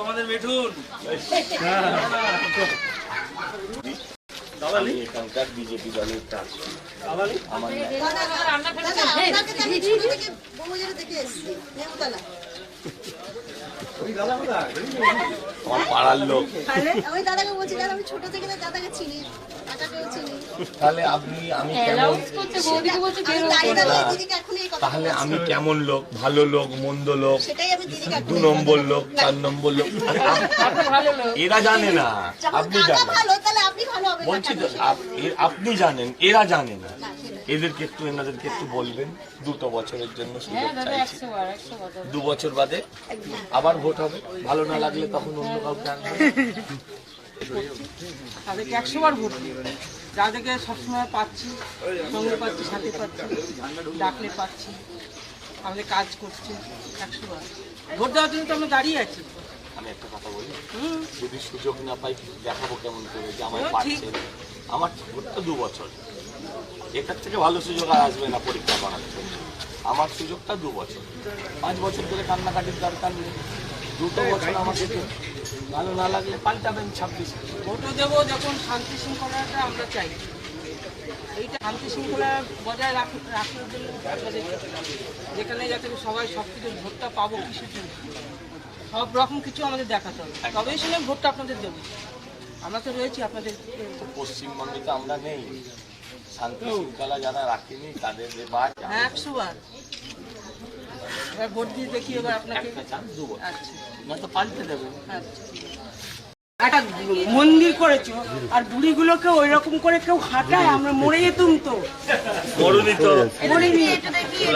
আমাদের মিঠুন আমি এখানকার বিজেপি দলের আমার দেখে আমার পাড়ার লোক। তাহলে আমি দাদাকে বলছি দাদা আমি ছোট থেকে না দাদাকে চিনি। তাহলে আপনি আমি কেমন তাহলে আমি কেমন লোক? ভালো লোক মন্দ লোক? সেটাই আমি দিদিকে দু নম্বর লোক চার নম্বর লোক। এরা জানে না। আপনি জানেন। বলছি তো আপনি জানেন এরা জানে না। এদেরকে একটু এনাদেরকে একটু বলবেন দুটো বছরের জন্য হ্যাঁ সুযোগ চাইছি। দু বছর বাদে আবার ভোট হবে। ভালো না লাগলে তখন অন্য কাউকে আনবে। তাদেরকে একশো বার ভোট দিই যাদেরকে সবসময় পাচ্ছি সঙ্গে পাচ্ছি সাথে পাচ্ছি ডাকলে পাচ্ছি আমাদের কাজ করছে একশো বার। ভোট দেওয়ার জন্য তো আমরা দাঁড়িয়ে আছি। আমি একটা কথা বলি? যদি সুযোগ না পাই দেখাবো কেমন করে যে আমার পাচ্ছে। আমার ভোট তো দু বছর। এটার থেকে ভালো সুযোগ আর আসবে না পরীক্ষা করার জন্য। আমার সুযোগটা দু বছর। পাঁচ বছর ধরে কান্নাকাটির দরকার নেই। দুটো বছর আমাকে দিন। ভালো না লাগলে পাল্টাবেন ছাব্বিশ ভোটও দেবো যখন শান্তি শৃঙ্খলাটা আমরা চাই। এইটা শান্তি শৃঙ্খলা বজায় রাখ- রাখার জন্য আপনাদের যেখানে যাতে সবাই সব কিছু ভোটটা পাবো কিসের জন্য। সব রকম কিছু আমাদের দেখাতে হবে। তবেই শুনে ভোটটা আপনাদের দেবো। আমরা তো রয়েছি আপনাদের পশ্চিমবঙ্গে তো আমরা নেই। শান্তি শৃঙ্খলা যারা রাখেনি তাদের এবার হ্যাঁ একশো বার। এবার ভোট দিয়ে দেখি এবার আপনাকে। একটা চান্স দু আচ্ছা। না তো পাল্টে দেবেন আচ্ছা। একটা মন্দির করেছ আর বুড়িগুলোকে ওই রকম করে কেউ হাঁটায় আমরা মরে যেতুম তো। মরুনি তো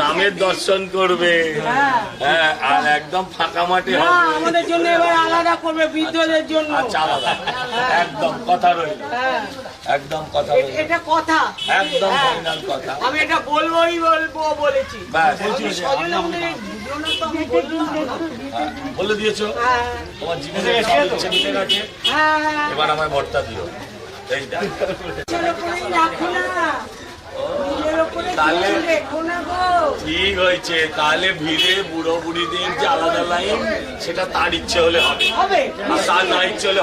রামের দর্শন করবে। হ্যাঁ। হ্যাঁ আর একদম ফাঁকা মাঠে আমাদের জন্য এবার আলাদা করবে বৃদ্ধদের জন্য। আচ্ছা আলাদা। একদম কথা রইল। হ্যাঁ একদম কথা রইল। এটা কথা। একদম হ্যাঁ। ফাইনাল কথা। আমি এটা বলবোই বলব বলেছি। হ্যাঁ, বলে দিয়েছ? হ্যাঁ। তোমার জীবনে ইচ্ছে মিটে গেছে। হ্যাঁ। এবার আমায় ভরটা দিও। এই রাখো না। ঠিক হয়েছে। তাহলে ভিড়ে বুড়ো বুড়িদের যে আলাদা লাইন সেটা তার ইচ্ছে হলে হবে। হবে। আর তার না ইচ্ছে হলে